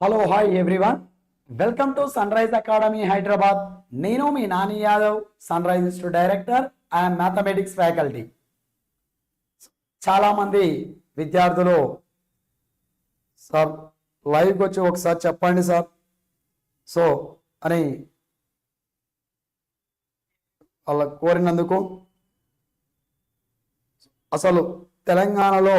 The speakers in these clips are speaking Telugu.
Hello hi everyone welcome to Sunrise academy Hyderabad నేను మీ Nani Yadav Sunrise institute director and mathematics faculty చాలామంది విద్యార్థులు సార్ లైవ్కి వచ్చి ఒకసారి చెప్పండి సార్. సో అని వాళ్ళ కోరినందుకు అసలు తెలంగాణలో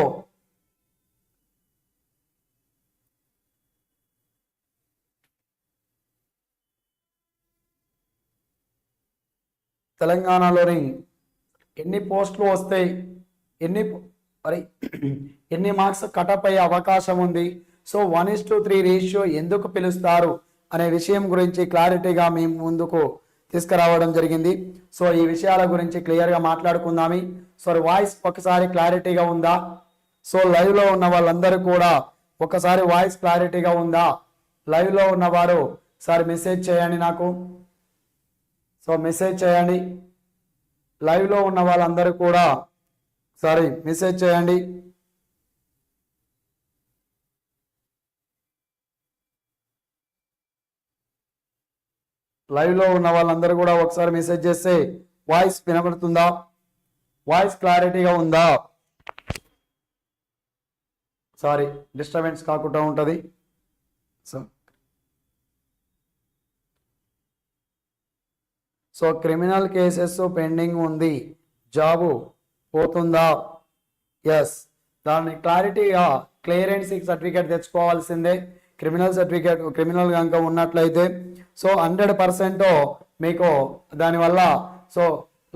తెలంగాణలోని ఎన్ని పోస్టులు వస్తాయి ఎన్ని మరి ఎన్ని మార్క్స్ కటప్ అయ్యే అవకాశం ఉంది? So one is to three ratio ఎందుకు పిలుస్తారు అనే విషయం గురించి క్లారిటీగా మేము ముందుకు తీసుకురావడం జరిగింది. సో ఈ విషయాల గురించి క్లియర్గా మాట్లాడుకుందామి. సో వాయిస్ ఒకసారి క్లారిటీగా ఉందా? సో లైవ్లో ఉన్న వాళ్ళందరూ కూడా ఒకసారి వాయిస్ క్లారిటీగా ఉందా? లైవ్లో ఉన్నవారు సార్ మెసేజ్ చేయండి నాకు. సో మెసేజ్ చేయండి. లైవ్లో ఉన్న వాళ్ళందరూ కూడా సారీ మెసేజ్ చేయండి. లైవ్లో ఉన్న వాళ్ళందరూ కూడా ఒకసారి మెసేజ్ చేస్తే వాయిస్ వినబడుతుందా? వాయిస్ క్లారిటీగా ఉందా? సారీ డిస్టర్బెన్స్ కాకుండా ఉంటుంది. So so criminal cases pending ఉంది. జాబు పోతుందా? ఎస్ దాన్ని క్లారిటీగా క్లియరెన్సీ సర్టిఫికేట్ తెచ్చుకోవాల్సిందే. క్రిమినల్ సర్టిఫికేట్ క్రిమినల్ కనుక ఉన్నట్లయితే సో హండ్రెడ్ పర్సెంట్ మీకు దానివల్ల సో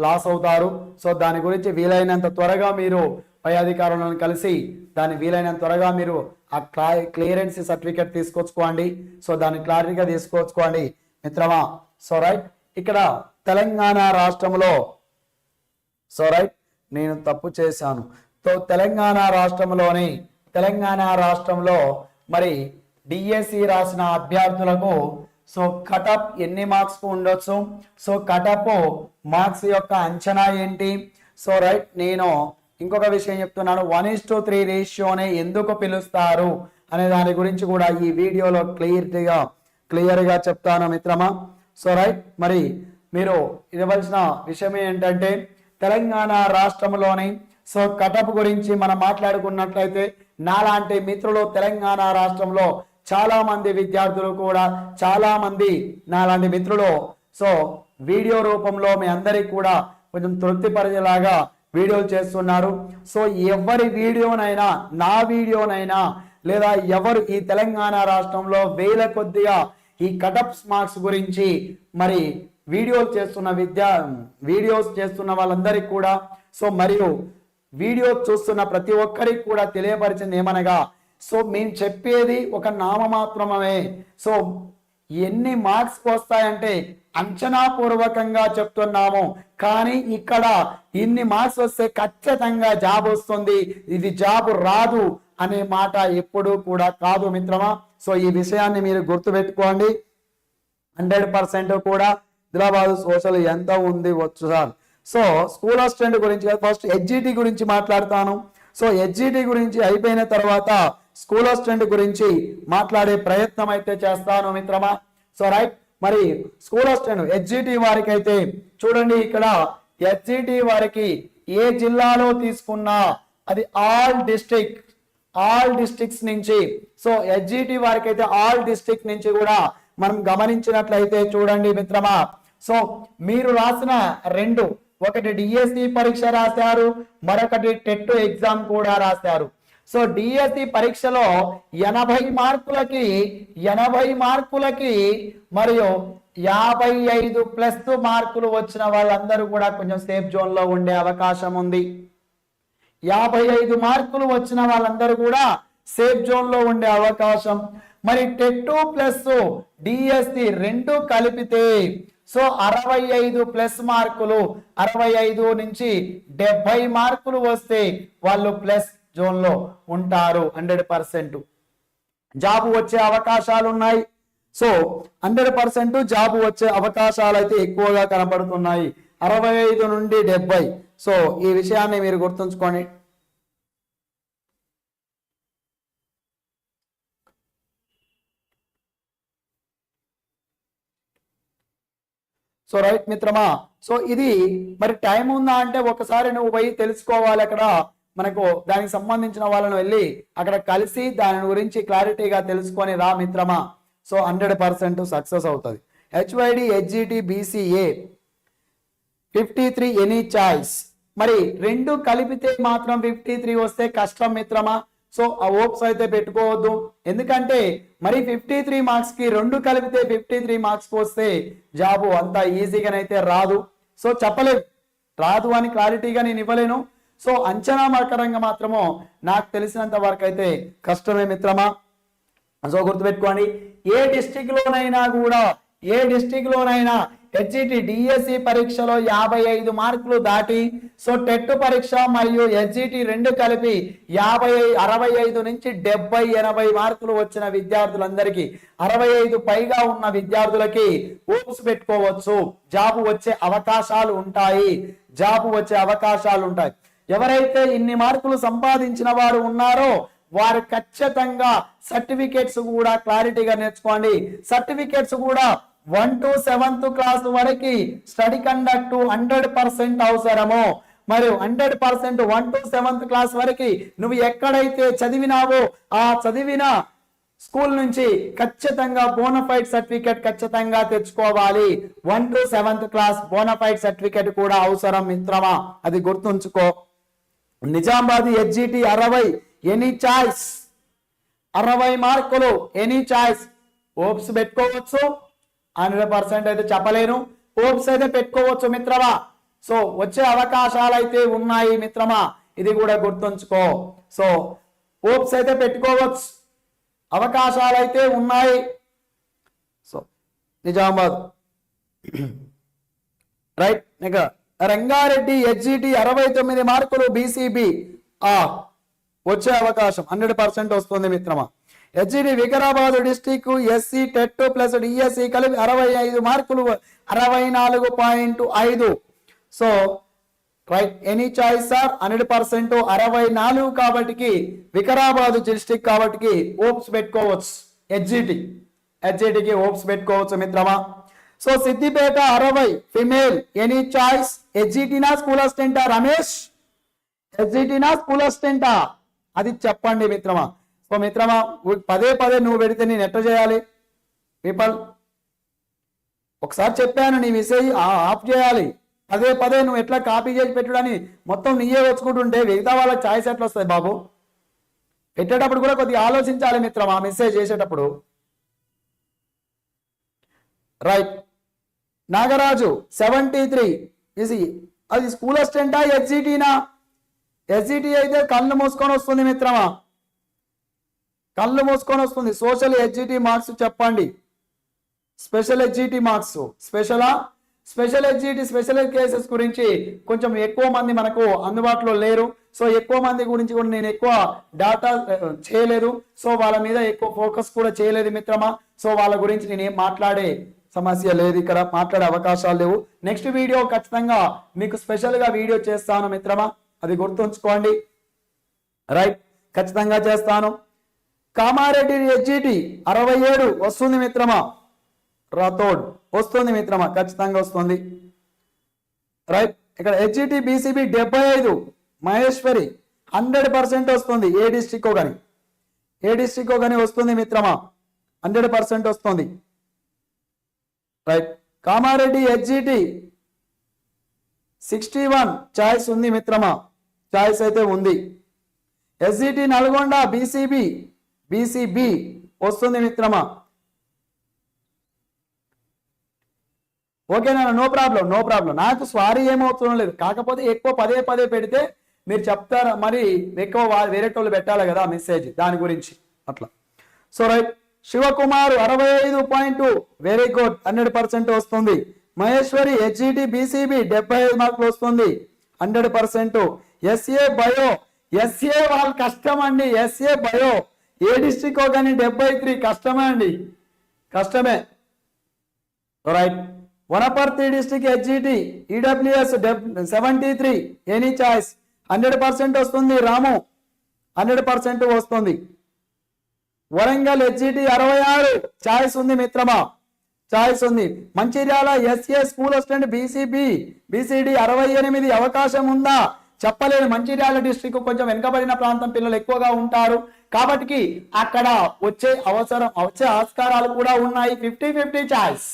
లాస్ అవుతారు. సో దాని గురించి వీలైనంత త్వరగా మీరు పై అధికారులను కలిసి దాన్ని వీలైనంత త్వరగా మీరు ఆ క్లా క్లియరెన్సీ సర్టిఫికేట్ తీసుకొచ్చుకోండి. సో దాన్ని క్లారిటీగా తీసుకొచ్చుకోండి. మిత్రమా? సో రైట్ ఇక్కడ తెలంగాణ రాష్ట్రంలో. సో రైట్ నేను తప్పు చేశాను. సో తెలంగాణ రాష్ట్రంలోని తెలంగాణ రాష్ట్రంలో మరి డిఎస్సి రాసిన అభ్యర్థులకు సో కటప్ ఎన్ని మార్క్స్ ఉండొచ్చు? సో కటప్ మార్క్స్ యొక్క అంచనా ఏంటి? సో రైట్ నేను ఇంకొక విషయం చెప్తున్నాను. వన్ ఇస్ టు త్రీ రేషియోనే ఎందుకు పిలుస్తారు? అనే దాని గురించి కూడా ఈ వీడియోలో క్లియర్గా క్లియర్గా చెప్తాను మిత్రమా. సో రైట్ మరి మీరు ఇవ్వవలసిన విషయం ఏంటంటే తెలంగాణ రాష్ట్రంలోని సో కటప్ గురించి మనం మాట్లాడుకున్నట్లయితే నాలాంటి మిత్రులు తెలంగాణ రాష్ట్రంలో చాలా మంది విద్యార్థులు కూడా చాలా మంది నాలాంటి మిత్రులు. సో వీడియో రూపంలో మీ అందరికి కూడా కొంచెం తృప్తిపరిచేలాగా వీడియోలు చేస్తున్నారు. సో ఎవరి వీడియోనైనా నా వీడియోనైనా లేదా ఎవరు ఈ తెలంగాణ రాష్ట్రంలో వేల కొద్దిగా ఈ కటప్ మార్క్స్ గురించి మరి వీడియోలు చేస్తున్న విద్యా వీడియోస్ చేస్తున్న వాళ్ళందరికీ కూడా సో మరియు వీడియో చూస్తున్న ప్రతి ఒక్కరికి కూడా తెలియపరిచింది ఏమనగా సో మేము చెప్పేది ఒక నామమాత్రమే. సో ఎన్ని మార్క్స్ వస్తాయంటే అంచనాపూర్వకంగా చెప్తున్నాము. కానీ ఇక్కడ ఇన్ని మార్క్స్ వస్తే ఖచ్చితంగా జాబ్ వస్తుంది. ఇది జాబ్ రాదు అనే మాట ఎప్పుడూ కూడా కాదు మిత్రమా. సో ఈ విషయాన్ని మీరు గుర్తుపెట్టుకోండి. హండ్రెడ్ పర్సెంట్ కూడా హైదరాబాద్ సోషల్ ఎంత ఉంది వచ్చు సార్? సో స్కూల్ అసిస్టెంట్ గురించి ఫస్ట్ హెచ్జిటి గురించి మాట్లాడతాను. సో హెచ్జిటి గురించి అయిపోయిన తర్వాత స్కూల్ అసిస్టెంట్ గురించి మాట్లాడే ప్రయత్నం అయితే చేస్తాను మిత్రమా. సో రైట్ మరి స్కూల్ అసిస్టెంట్ హెచ్జిటి వారికి అయితే చూడండి ఇక్కడ హెచ్జిటి వారికి ఏ జిల్లాలో తీసుకున్నా అది ఆల్ డిస్ట్రిక్ట్ ఆల్ డిస్ట్రిక్ట్స్ నుంచి. సో హెచ్జిటి వారికి అయితే ఆల్ డిస్ట్రిక్ట్ నుంచి కూడా మనం గమనించినట్లయితే చూడండి మిత్రమా సో మీరు రాసిన రెండు ఒకటి డిఎస్సి పరీక్ష రాశారు మరొకటి టెట్ ఎగ్జామ్ కూడా రాశారు. సో డిఎస్సి పరీక్షలో ఎనభై మార్కులకి ఎనభై మార్కులకి మరియు యాభై ఐదు ప్లస్ మార్కులు వచ్చిన వాళ్ళందరూ కూడా కొంచెం సేఫ్ జోన్లో ఉండే అవకాశం ఉంది. యాభై ఐదు మార్కులు వచ్చిన వాళ్ళందరూ కూడా సేఫ్ జోన్లో ఉండే అవకాశం. మరి టెట్ ప్లస్ డిఎస్సి రెండు కలిపితే సో అరవై ఐదు ప్లస్ మార్కులు అరవై ఐదు నుంచి డెబ్బై మార్కులు వస్తే వాళ్ళు ప్లస్ జోన్లో ఉంటారు హండ్రెడ్ పర్సెంట్. జాబ్ వచ్చే అవకాశాలు ఉన్నాయి సో హండ్రెడ్ పర్సెంట్ జాబ్ వచ్చే అవకాశాలు అయితే ఎక్కువగా కనబడుతున్నాయి. అరవై ఐదు నుండి డెబ్బై సో ఈ విషయాన్ని మీరు గుర్తుంచుకోండి. సో రైట్ మిత్రమా? సో ఇది మరి టైం ఉందా అంటే ఒకసారి నువ్వు పోయి తెలుసుకోవాలి అక్కడ. మనకు దానికి సంబంధించిన వాళ్ళని వెళ్ళి అక్కడ కలిసి దాని గురించి క్లారిటీగా తెలుసుకొని రా మిత్రమా. సో హండ్రెడ్ పర్సెంట్ సక్సెస్ అవుతుంది. HYD HGT BCA fifty three any choice మరి రెండు కలిపితే మాత్రం ఫిఫ్టీ త్రీ వస్తే కష్టం మిత్రమా? సో ఆ ఓప్స్ అయితే పెట్టుకోవద్దు. ఎందుకంటే మరి ఫిఫ్టీ త్రీ మార్క్స్కి రెండు కలిపితే ఫిఫ్టీ త్రీ మార్క్స్ వస్తే జాబు అంత ఈజీగానైతే రాదు. సో చెప్పలేదు రాదు అని క్లారిటీగా నేను ఇవ్వలేను. సో అంచనా మార్కరంగా మాత్రము నాకు తెలిసినంత వరకు అయితే కష్టమే మిత్రమా. సో గుర్తుపెట్టుకోండి. ఏ డిస్టిక్ లోనైనా కూడా ఏ డిస్టిక్ హెచ్ఈటి డిఎస్సి పరీక్షలో యాభై ఐదు మార్కులు దాటి సో టెట్ పరీక్ష మరియు హెచ్ఈటి రెండు కలిపి యాభై అరవై ఐదు నుంచి డెబ్బై ఎనభై మార్కులు వచ్చిన విద్యార్థులందరికీ అరవై ఐదు పైగా ఉన్న విద్యార్థులకి ఊప్స్ పెట్టుకోవచ్చు. జాబు వచ్చే అవకాశాలు ఉంటాయి. జాబు వచ్చే అవకాశాలు ఉంటాయి. ఎవరైతే ఇన్ని మార్కులు సంపాదించిన వారు ఉన్నారో వారు ఖచ్చితంగా సర్టిఫికేట్స్ కూడా క్లారిటీగా నేర్చుకోండి. సర్టిఫికేట్స్ కూడా వన్ టు సెవెంత్ క్లాస్ వరకు స్టడీ కండక్ట్ హండ్రెడ్ పర్సెంట్ అవసరము. మరియు hundred percent one to seventh class వరకు నువ్వు ఎక్కడైతే చదివినావో ఆ చదివిన స్కూల్ నుంచి ఖచ్చితంగా బోనఫైడ్ సర్టిఫికేట్ ఖచ్చితంగా తెచ్చుకోవాలి. One to seventh class bonafide certificate కూడా అవసరం మిత్రమా? అది గుర్తుంచుకో. నిజామాబాద్ హెచ్జిటి అరవై ఎనీ చాయిస్ అరవై మార్కులు ఎనీ చాయిస్ హోప్స్ పెట్టుకోవచ్చు? హండ్రెడ్ పర్సెంట్ అయితే చెప్పలేను. ఓప్స్ అయితే పెట్టుకోవచ్చు మిత్రమా. సో వచ్చే అవకాశాలు అయితే ఉన్నాయి మిత్రమా. ఇది కూడా గుర్తుంచుకో. సో ఓప్స్ అయితే పెట్టుకోవచ్చు. అవకాశాలు అయితే ఉన్నాయి. సో నిజామాబాద్. రైట్ ఇక రంగారెడ్డి హెచ్జిటి అరవై తొమ్మిది మార్కులు బీసీబీ. వచ్చే అవకాశం. హండ్రెడ్ పర్సెంట్ వస్తుంది మిత్రమా. HD Vikarabad district SC TET plus DSC కలిపి అరవై ఐదు మార్కులు అరవై నాలుగు పాయింట్ ఐదు. So right any choice sir? Hundred percent అరవై నాలుగు కాబట్టికి వికారాబాద్ డిస్టిక్ కాబట్టికి ఓప్స్ పెట్టుకోవచ్చు. హెచ్జిటి హెచ్జిటికి ఓప్స్ పెట్టుకోవచ్చు మిత్రమా. సో సిద్దిపేట అరవై ఫిమేల్. Any choice? హెచ్జిటినా స్కూల్ అసిస్టెంటా రమేష్? హెచ్జిటినా స్కూల్ అసిస్టెంటా? అది చెప్పండి మిత్రమా. ఓ మిత్రమా పదే పదే నువ్వు పెడితే నేను ఎట్లా చేయాలి? పీపల్ ఒకసారి చెప్పాను నీ మెసేజ్ ఆఫ్ చేయాలి. పదే పదే నువ్వు ఎట్లా కాపీ చేసి పెట్టుడని మొత్తం నీయే వచ్చుకుంటుంటే మిగతా వాళ్ళకి ఛాయిస్ ఎట్లా వస్తాయి బాబు? పెట్టేటప్పుడు కూడా కొద్దిగా ఆలోచించాలి మిత్రమా మెసేజ్ చేసేటప్పుడు. రైట్. Nagaraju seventy three. ఇది అది స్కూల్ అసిస్టెంటా ఎస్జిటీనా? హెచ్జిటి అయితే కళ్ళు మూసుకొని వస్తుంది మిత్రమా. కళ్ళు మూసుకొని వస్తుంది. సోషల్ హెచ్జిటి మార్క్స్ చెప్పండి. స్పెషల్ హెచ్జిటి మార్క్స్ స్పెషలా స్పెషల్ హెచ్జిటి స్పెషల్ కేసెస్ గురించి కొంచెం ఎక్కువ మంది మనకు అందుబాటులో లేరు. సో ఎక్కువ మంది గురించి కూడా నేను ఎక్కువ డాటా eh, చేయలేదు. సో వాళ్ళ మీద ఎక్కువ ఫోకస్ కూడా చేయలేదు మిత్రమా? సో వాళ్ళ గురించి నేను ఏం మాట్లాడే సమస్య లేదు ఇక్కడ. మాట్లాడే అవకాశాలు లేవు. నెక్స్ట్ వీడియో ఖచ్చితంగా మీకు స్పెషల్గా వీడియో చేస్తాను మిత్రమా? అది గుర్తుంచుకోండి. రైట్ ఖచ్చితంగా చేస్తాను. కామారెడ్డి హెచ్జిటి అరవై ఏడు వస్తుంది మిత్రమా? రాథోడ్ వస్తుంది మిత్రమా ఖచ్చితంగా వస్తుంది. రైట్ ఇక్కడ హెచ్ఈటి బీసీబీ డెబ్బై ఐదు మహేశ్వరి హండ్రెడ్ పర్సెంట్ వస్తుంది. ఏ డిస్టిక్ కానీ ఏ డిస్టిక్ కానీ వస్తుంది మిత్రమా? హండ్రెడ్ పర్సెంట్ వస్తుంది. Right Kamareddy HGT sixty one choice ఉంది మిత్రమా చాయిస్ అయితే ఉంది. ఎస్జిటి నల్గొండ బీసీబీ బీసీబీ వస్తుంది మిత్రమా? ఓకేనా నో ప్రాబ్లం నో ప్రాబ్లం. నాకు స్వారీ ఏమవుతుందో లేదు. కాకపోతే ఎక్కువ పదే పదే పెడితే మీరు చెప్తారా? మరి ఎక్కువ వేరే వాళ్ళు పెట్టాలి కదా మెసేజ్ దాని గురించి. అట్లా. సో రైట్ శివకుమార్ అరవై ఐదు point very good hundred percent వస్తుంది. మహేశ్వరి హెచ్ఈటి బీసీబీ డెబ్బై ఐదు మార్కులు వస్తుంది. Hundred percent. SA bio SA వాళ్ళ కష్టం అండి. ఎస్ఏ బయో ఏ డిస్టిక్ కానీ డెబ్బై త్రీ కష్టమే అండి. కష్టమే. Right Wanaparthy district HGT EWS seventy three any choice hundred percent వస్తుంది రాము. హండ్రెడ్ పర్సెంట్ వస్తుంది. వరంగల్ హెచ్జిటి అరవై ఆరు చాయిస్ ఉంది మిత్రమా. చాయిస్ ఉంది. Mancherial SA school assistant BCB BCD అరవై ఎనిమిది అవకాశం ఉందా? చెప్పలేను. మంచిర్యాల డిస్ట్రిక్ట్ కొంచెం వెనుకబడిన ప్రాంతం పిల్లలు ఎక్కువగా ఉంటారు. కాబట్టి అక్కడ వచ్చే అవసరం వచ్చే ఆస్కారాలు కూడా ఉన్నాయి. Fifty fifty choice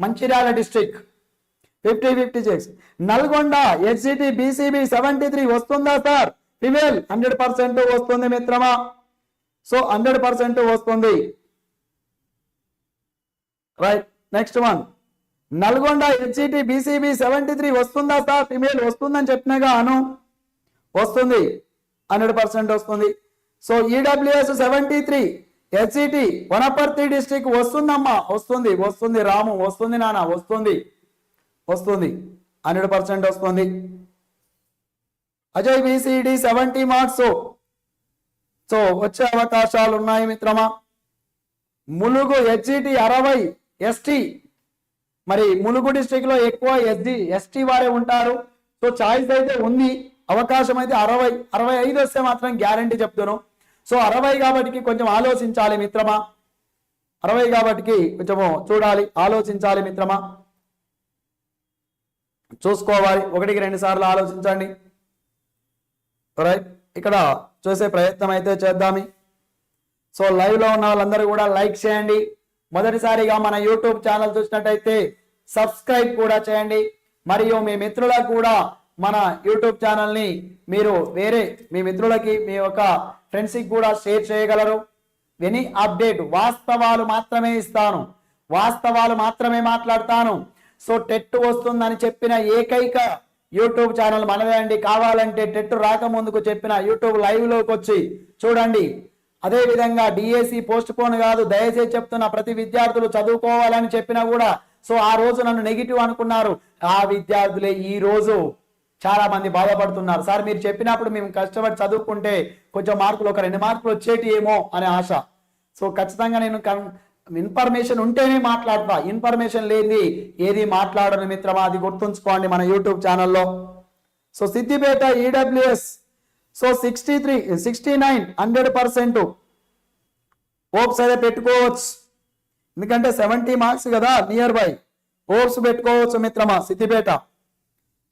Mancherial district fifty fifty six Nalgonda SCT BCB seventy three వస్తుందా సార్? ఫిమేల్ హండ్రెడ్ పర్సెంట్ వస్తుంది మిత్రమా? సో హండ్రెడ్ పర్సెంట్ వస్తుంది. Right next one Nalgonda SCT BCB seventy three వస్తుందా సార్? ఫిమేల్ వస్తుందని చెప్పినగా అను. వస్తుంది. హండ్రెడ్ పర్సెంట్ వస్తుంది. So EWS seventy three HCT Wanaparthy district వస్తుందమ్మా వస్తుంది వస్తుంది రాము వస్తుంది నాన్న వస్తుంది వస్తుంది. హండ్రెడ్ పర్సెంట్ వస్తుంది. Ajay BCD seventy marks so వచ్చే అవకాశాలు ఉన్నాయి మిత్రమా? ములుగు హెచ్ఈటి అరవై ఎస్టీ మరి ములుగు డిస్టిక్లో ఎక్కువ ఎస్డి ఎస్టీ వారే ఉంటారు. సో చాయిస్ అయితే ఉంది. అవకాశం అయితే అరవై అరవై ఐదు వస్తే మాత్రం గ్యారంటీ చెప్తాను. సో అరవై కాబట్టి కొంచెం ఆలోచించాలి మిత్రమా? అరవై కాబట్టి కొంచెము చూడాలి ఆలోచించాలి మిత్రమా? చూసుకోవాలి ఒకటికి రెండు సార్లు ఆలోచించండి. రైట్ ఇక్కడ చూసే ప్రయత్నం అయితే చేద్దామి. సో లైవ్లో ఉన్న వాళ్ళందరూ కూడా లైక్ చేయండి. మొదటిసారిగా మన యూట్యూబ్ ఛానల్ చూసినట్టయితే సబ్స్క్రైబ్ కూడా చేయండి. మరియు మీ మిత్రులకు కూడా మన యూట్యూబ్ ఛానల్ని మీరు వేరే మీ మిత్రులకి మీ యొక్క ఫ్రెండ్స్కి కూడా షేర్ చేయగలరు. వెనీ అప్డేట్ వాస్తవాలు మాత్రమే ఇస్తాను. వాస్తవాలు మాత్రమే మాట్లాడతాను. సో టెట్ వస్తుందని చెప్పిన ఏకైక యూట్యూబ్ ఛానల్ మనదే అండి. కావాలంటే టెట్ రాకముందుకు చెప్పిన యూట్యూబ్ లైవ్లోకి వచ్చి చూడండి. అదేవిధంగా డిఎస్సి పోస్ట్ పోన్ కాదు దయచేసి చెప్తున్న ప్రతి విద్యార్థులు చదువుకోవాలని చెప్పినా కూడా సో ఆ రోజు నన్ను నెగిటివ్ అనుకున్నారు. ఆ విద్యార్థులే ఈ రోజు చాలా మంది బాధపడుతున్నారు. సార్ మీరు చెప్పినప్పుడు మేము కష్టపడి చదువుకుంటే కొంచెం మార్కులు ఒక రెండు మార్కులు వచ్చేటి ఏమో అనే ఆశ. సో ఖచ్చితంగా నేను కన్- ఇన్ఫర్మేషన్ ఉంటేనే మాట్లాడతా. ఇన్ఫర్మేషన్ లేని ఏది మాట్లాడను మిత్రమా అది గుర్తుంచుకోండి మన యూట్యూబ్ ఛానల్లో. So Siddipet EWS. So sixty three sixty nine hundred percent. Ops అయితే పెట్టుకోవచ్చు. ఎందుకంటే సెవెంటీ మార్క్స్ కదా నియర్ బై. ఓప్స్ పెట్టుకోవచ్చు మిత్రమా Siddipet.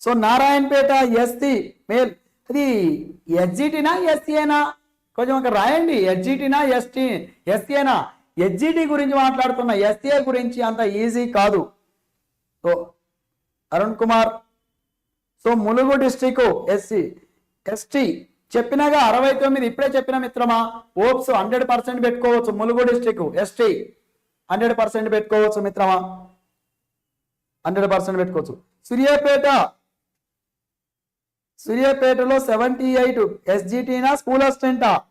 So Narayanpet ST male. అది ఎస్జిటినా ఎస్సీనా కొంచెం ఒక రాయండి. ఎస్జిటీనా ఎస్టీ ఎస్సీనా ఎస్జిటి గురించి మాట్లాడుతున్న ఎస్సీఏ గురించి అంత ఈజీ కాదు. So Arun Kumar. So Mulugu district SC ST చెప్పినగా అరవై తొమ్మిది ఇప్పుడే చెప్పిన మిత్రమా? ఓప్స్ హండ్రెడ్ పర్సెంట్ పెట్టుకోవచ్చు Mulugu district ST. Hundred percent పెట్టుకోవచ్చు మిత్రమా? హండ్రెడ్ పర్సెంట్ పెట్టుకోవచ్చు. సూర్యాపేట సూర్యాపేటలో సెవెంటీ ఎయిట్ ఎస్జిటీనా స్కూల్ అసిస్టెంటా?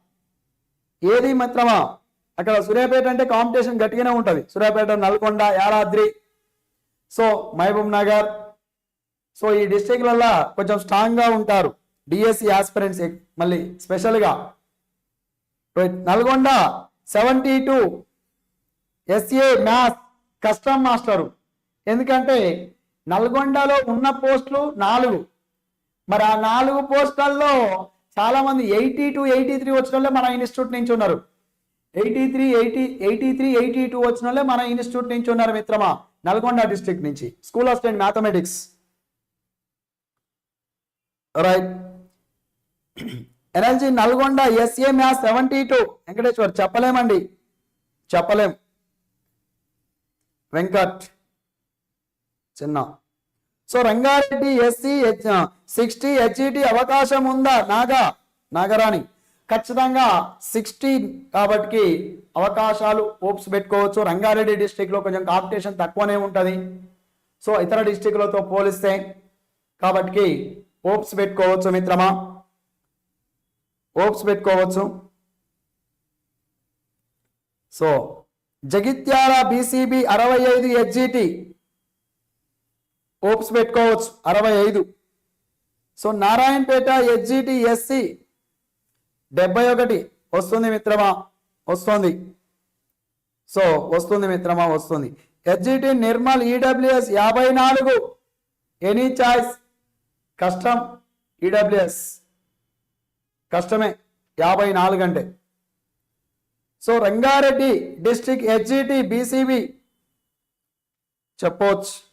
ఏది మిత్రమా? అక్కడ సూర్యాపేట అంటే కాంపిటీషన్ గట్టిగానే ఉంటుంది. సూర్యాపేట నల్గొండ యారాద్రి సో మహబూబ్ నగర్. సో ఈ డిస్టిక్లలో కొంచెం స్ట్రాంగ్గా ఉంటారు. డిఎస్సి ఆస్పిరెంట్స్ మళ్ళీ స్పెషల్గా. Nalgonda seventy two. SA maths custom master. ఎందుకంటే నల్గొండలో ఉన్న పోస్టులు నాలుగు. మరి ఆ నాలుగు పోస్టులలో చాలా మంది ఎయిటీ టు ఎయిటీ త్రీ వచ్చిన వాళ్ళే మన ఇన్స్టిట్యూట్ నుంచి ఉన్నారు. Eighty three eighty eighty three eighty two వచ్చిన వాళ్ళే మన ఇన్స్టిట్యూట్ నుంచి ఉన్నారు మిత్రమా నల్గొండ డిస్ట్రిక్ట్ నుంచి. School of state mathematics right energy Nalgonda SA math seventy two. Venkateshwar చెప్పలేమండి. చెప్పలేం. వెంకట్. చిన్న. So Rangareddy SC sixty HET అవకాశం ఉందా? నాగా నాగరాణి. ఖచ్చితంగా సిక్స్టీ కాబట్టి అవకాశాలు ఓప్స్ పెట్టుకోవచ్చు. రంగారెడ్డి డిస్టిక్లో కొంచెం కాంపిటీషన్ తక్కువనే ఉంటుంది. సో ఇతర డిస్టిక్లతో పోలిస్తే కాబట్టి ఓప్స్ పెట్టుకోవచ్చు మిత్రమా? ఓప్స్ పెట్టుకోవచ్చు. సో జగిత్యాల బీసీబీ అరవై ఐదు హెచ్జిటి ఓప్స్ పెట్టుకోవచ్చు. అరవై ఐదు. సో నారాయణపేట హెచ్జిటి ఎస్సి డెబ్బై ఒకటి. వస్తుంది మిత్రమా? వస్తుంది. సో వస్తుంది మిత్రమా వస్తుంది. హెచ్జిటి నిర్మల్ ఈడబ్ల్యూఎస్ యాభై నాలుగు. Any choice? కష్టం. ఈడబ్ల్యూఎస్. కష్టమే. యాభై నాలుగు అంటే so Rangareddy district HGT BCB. చెప్పవచ్చు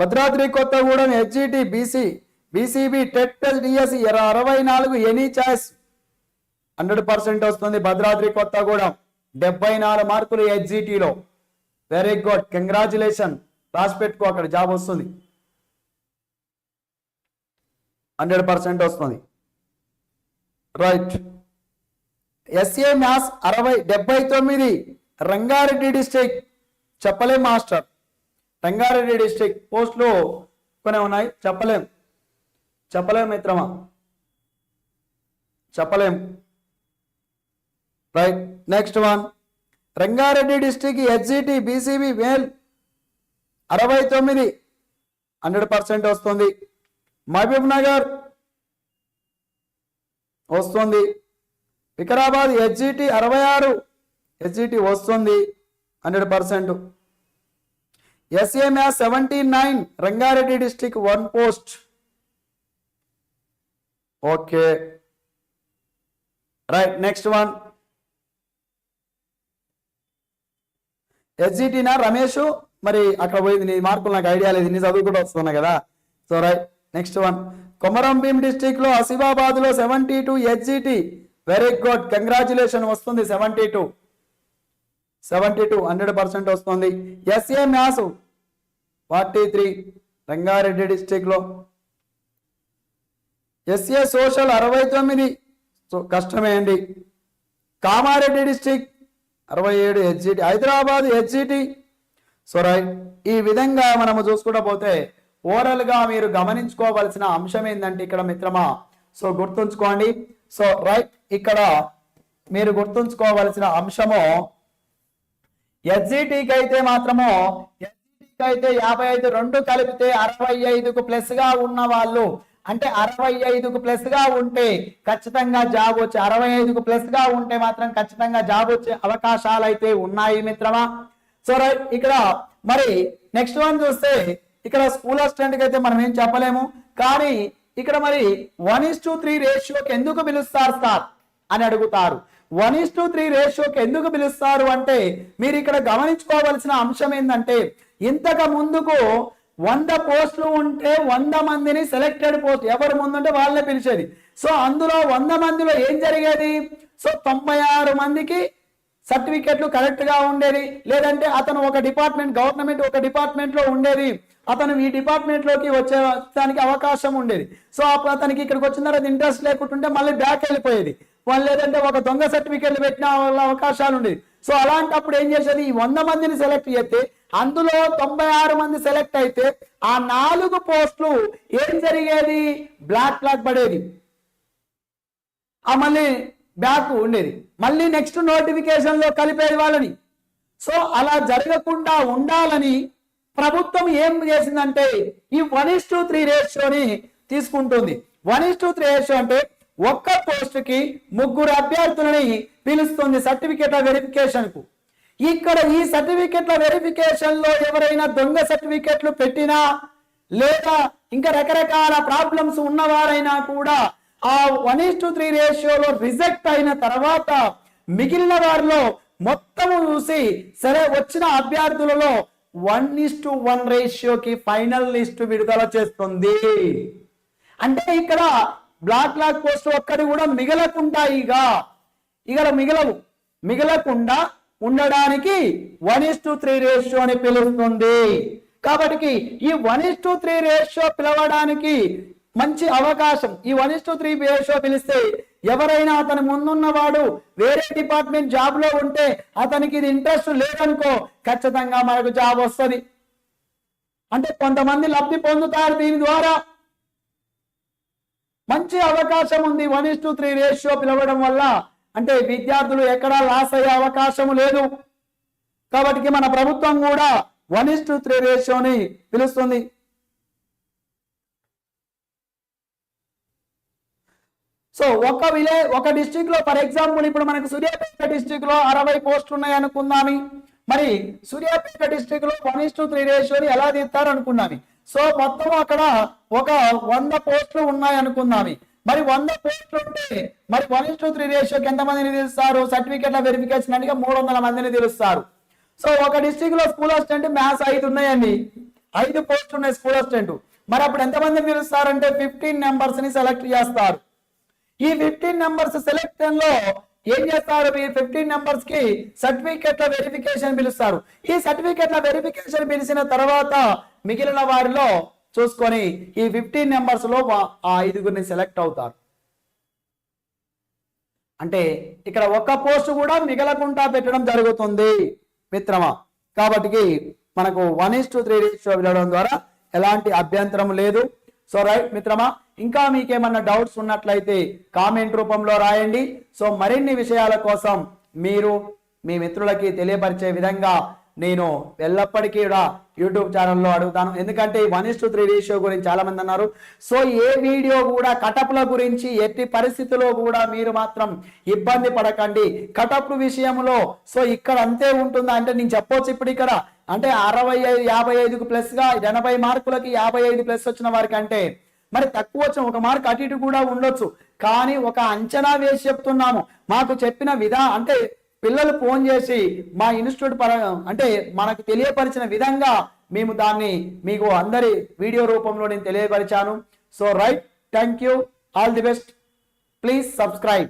Bhadradri Kothagudem HGT BC BCB TET DSC అరవై నాలుగు ఎనీ చాయిస్ హండ్రెడ్ పర్సెంట్ వస్తుంది భద్రాద్రి కొత్తగూడెం. డెబ్బై నాలుగు మార్కులు హెచ్జిటిలో వెరీ గుడ్ కంగ్రాచులేషన్ రాసి పెట్టుకో అక్కడ జాబ్ వస్తుంది. హండ్రెడ్ పర్సెంట్ వస్తుంది. రైట్. ఎస్ఏ మ్యాథ్స్ అరవై డెబ్బై తొమ్మిది రంగారెడ్డి డిస్టిక్ చెప్పలే మాస్టర్. రంగారెడ్డి డిస్టిక్ పోస్టులు కొన్ని ఉన్నాయి. చెప్పలేం. చెప్పలేం మిత్రమా? చెప్పలేం. Right next one Rangareddy district HGT BCB male అరవై తొమ్మిది. హండ్రెడ్ పర్సెంట్ వస్తుంది. మహబూబ్ నగర్ వస్తుంది. వికారాబాద్ హెచ్జిటి అరవై ఆరు. హెచ్జిటి వస్తుంది. Hundred percent. SA math seventy nine Rangareddy district one post okay right next one ఎస్జిటీనా Ramesh మరి అక్కడ పోయింది నీ మార్కులు నాకు ఐడియా లేదు నీ చదువు కూడా వస్తున్నా కదా. So right next one Komaram Bheem డిస్టిక్లో ఆసిఫాబాద్లో seventy two HGT very good congratulation వస్తుంది seventy two seventy two hundred percent వస్తుంది. SA maths forty three Rangareddy డిస్టిక్లో. ఎస్ఏ సోషల్ అరవై తొమ్మిది సో కష్టమే అండి కామారెడ్డి డిస్టిక్ అరవై ఏడు HGT Hyderabad HGT so right ఈ విధంగా మనము చూసుకుంటూ పోతే ఓవరాల్గా మీరు గమనించుకోవాల్సిన అంశం ఏంటంటే ఇక్కడ మిత్రమా సో గుర్తుంచుకోండి. సో రైట్ ఇక్కడ మీరు గుర్తుంచుకోవాల్సిన అంశము ఎస్జిటికి అయితే మాత్రము ఎస్జిటికి అయితే యాభై ఐదు రెండు కలిపితే అరవై ఐదుకు ప్లస్గా ఉన్న వాళ్ళు. అంటే అరవై ఐదుకు ప్లస్గా ఉంటే ఖచ్చితంగా జాబ్ వచ్చే అరవై ఐదుకు ప్లస్గా ఉంటే మాత్రం ఖచ్చితంగా జాబ్ వచ్చే అవకాశాలు అయితే ఉన్నాయి మిత్రమా? సో రైట్ ఇక్కడ మరి నెక్స్ట్ వన్ చూస్తే ఇక్కడ స్కూల్ అసిస్టెంట్కి అయితే మనం ఏం చెప్పలేము. కానీ ఇక్కడ మరి వన్ ఇస్ టు త్రీ రేషియోకి ఎందుకు పిలుస్తారు సార్ అని అడుగుతారు. వన్ ఇస్ టు త్రీ రేషియోకి ఎందుకు పిలుస్తారు అంటే మీరు ఇక్కడ గమనించుకోవాల్సిన అంశం ఏంటంటే ఇంతకు ముందుకు వంద పోస్టులు ఉంటే వంద మందిని సెలెక్టెడ్ పోస్ట్ ఎవరు ముందుంటే వాళ్ళే పిలిచేది. సో అందులో వంద మందిలో ఏం జరిగేది? సో తొంభై ఆరు మందికి సర్టిఫికెట్లు కరెక్ట్గా ఉండేది. లేదంటే అతను ఒక డిపార్ట్మెంట్ గవర్నమెంట్ ఒక డిపార్ట్మెంట్లో ఉండేది. అతను ఈ డిపార్ట్మెంట్లోకి వచ్చేదానికి అవకాశం ఉండేది. సో అప్పుడు అతనికి ఇక్కడికి వచ్చిన తర్వాత ఇంట్రెస్ట్ లేకుంటుంటే మళ్ళీ బ్యాక్ వెళ్ళిపోయేది. వాళ్ళు లేదంటే ఒక దొంగ సర్టిఫికెట్లు పెట్టిన వాళ్ళ అవకాశాలు ఉండేది సో అలాంటప్పుడు ఏం చేసేది? ఈ వంద మందిని సెలెక్ట్ చేస్తే అందులో తొంభై ఆరు మంది సెలెక్ట్ అయితే ఆ నాలుగు పోస్టులు ఏం జరిగేది? బ్లాక్ బ్లాక్ పడేది. ఆ మళ్ళీ బ్యాక్ ఉండేది. మళ్ళీ నెక్స్ట్ నోటిఫికేషన్లో కలిపేది వాళ్ళని. సో అలా జరగకుండా ఉండాలని ప్రభుత్వం ఏం చేసిందంటే ఈ వన్ ఇస్ టూ త్రీ రేషియోని తీసుకుంటుంది. One is to three ratio అంటే ఒక్క పోస్టుకి ముగ్గురు అభ్యర్థులని పిలుస్తుంది సర్టిఫికేట్ల వెరిఫికేషన్కు. ఇక్కడ ఈ సర్టిఫికెట్ల వెరిఫికేషన్లో ఎవరైనా దొంగ సర్టిఫికెట్లు పెట్టినా లేదా ఇంకా రకరకాల ప్రాబ్లమ్స్ ఉన్నవారైనా కూడా ఆ వన్ ఇస్ టు త్రీ రేషియోలో రిజెక్ట్ అయిన తర్వాత మిగిలిన వారిలో మొత్తము చూసి సరే వచ్చిన అభ్యర్థులలో వన్ ఇస్ టు వన్ రేషియోకి ఫైనల్ లిస్ట్ విడుదల చేస్తుంది. అంటే ఇక్కడ బ్లాక్ లాగ్ పోస్ట్ ఒక్కటి కూడా మిగలకుండా ఇక. ఇక మిగలవు. మిగలకుండా ఉండడానికి one is to three ratio అని పిలుస్తుంది. కాబట్టి ఈ one is to three ratio పిలవడానికి మంచి అవకాశం. ఈ one is to three ratio పిలిస్తే ఎవరైనా అతని ముందున్నవాడు వేరే డిపార్ట్మెంట్ జాబ్లో ఉంటే అతనికి ఇది ఇంట్రెస్ట్ లేదనుకో ఖచ్చితంగా మనకు జాబ్ వస్తుంది. అంటే కొంతమంది లబ్ధి పొందుతారు దీని ద్వారా. మంచి అవకాశం ఉంది. One is to three ratio పిలవడం వల్ల అంటే విద్యార్థులు ఎక్కడా లాస్ అయ్యే అవకాశం లేదు. కాబట్టి మన ప్రభుత్వం కూడా వన్ ఇస్ టు త్రీ రేషియోని పిలుస్తుంది. సో ఒక విలే ఒక డిస్టిక్లో ఫర్ ఎగ్జాంపుల్ ఇప్పుడు మనకు సూర్యాపేట డిస్టిక్లో అరవై పోస్టులు ఉన్నాయి అనుకుందామి మరి సూర్యాపేట డిస్టిక్లో వన్ ఇస్ టు త్రీ రేషియోని ఎలా తీస్తారు అనుకున్నాను సో మొత్తం అక్కడ ఒక వంద పోస్టులు ఉన్నాయి అనుకుందామి మరి వంద పోస్టులు ఉంటే మరి వన్ ఇస్ టూ త్రీ రేషియోకి ఎంత మందిని తెలుస్తారు సర్టిఫికెట్ల వెరిఫికేషన్ అంటే మూడు వందల మందిని తెలుస్తారు సో ఒక డిస్టిక్లో స్కూల్ అసిస్టెంట్ మ్యాథ్స్ ఐదు ఉన్నాయండి. ఐదు పోస్టులు ఉన్నాయి స్కూల్ అసిస్టెంట్ మరి అప్పుడు ఎంతమందిని పిలుస్తారంటే ఫిఫ్టీన్ నెంబర్స్ని సెలెక్ట్ చేస్తారు. ఈ ఫిఫ్టీన్ నెంబర్స్ సెలెక్షన్లో ఏం చేస్తారు? ఈ ఫిఫ్టీన్ నెంబర్స్కి సర్టిఫికెట్ల వెరిఫికేషన్ పిలుస్తారు. ఈ సర్టిఫికెట్ల వెరిఫికేషన్ పిలిచిన తర్వాత మిగిలిన వారిలో చూసుకొని ఈ ఫిఫ్టీన్ నెంబర్స్లో ఆ ఐదుగురిని సెలెక్ట్ అవుతారు. అంటే ఇక్కడ ఒక్క పోస్ట్ కూడా మిగలకుండా పెట్టడం జరుగుతుంది మిత్రమా? కాబట్టి మనకు one is to three ratio వెళ్ళడం ద్వారా ఎలాంటి అభ్యంతరం లేదు. సో రైట్ మిత్రమా? ఇంకా మీకేమన్నా డౌట్స్ ఉన్నట్లయితే కామెంట్ రూపంలో రాయండి. సో మరిన్ని విషయాల కోసం మీరు మీ మిత్రులకి తెలియపరిచే విధంగా నేను ఎల్లప్పటికీ కూడా యూట్యూబ్ ఛానల్లో అడుగుతాను. ఎందుకంటే one is to three ratio గురించి చాలామంది అన్నారు. సో ఏ వీడియో కూడా కటప్ల గురించి ఎట్టి పరిస్థితిలో కూడా మీరు మాత్రం ఇబ్బంది పడకండి. కటప్లు విషయంలో సో ఇక్కడ అంతే ఉంటుందా? అంటే నేను చెప్పొచ్చు ఇప్పుడు ఇక్కడ. అంటే అరవై ఐదు యాభై ఐదుకు ప్లస్గా ఎనభై మార్కులకి యాభై ఐదు ప్లస్ వచ్చిన వారికి అంటే మరి తక్కువ వచ్చిన ఒక మార్క్ అటు ఇటు కూడా ఉండొచ్చు. కానీ ఒక అంచనా వేసి చెప్తున్నాము. మాకు చెప్పిన విధా అంటే పిల్లలు ఫోన్ చేసి మా ఇన్స్టిట్యూట్ పర అంటే మనకు తెలియపరిచిన విధంగా మేము దాన్ని మీకు అందరి వీడియో రూపంలో నేను తెలియపరిచాను. So right thank you all the best. Please subscribe.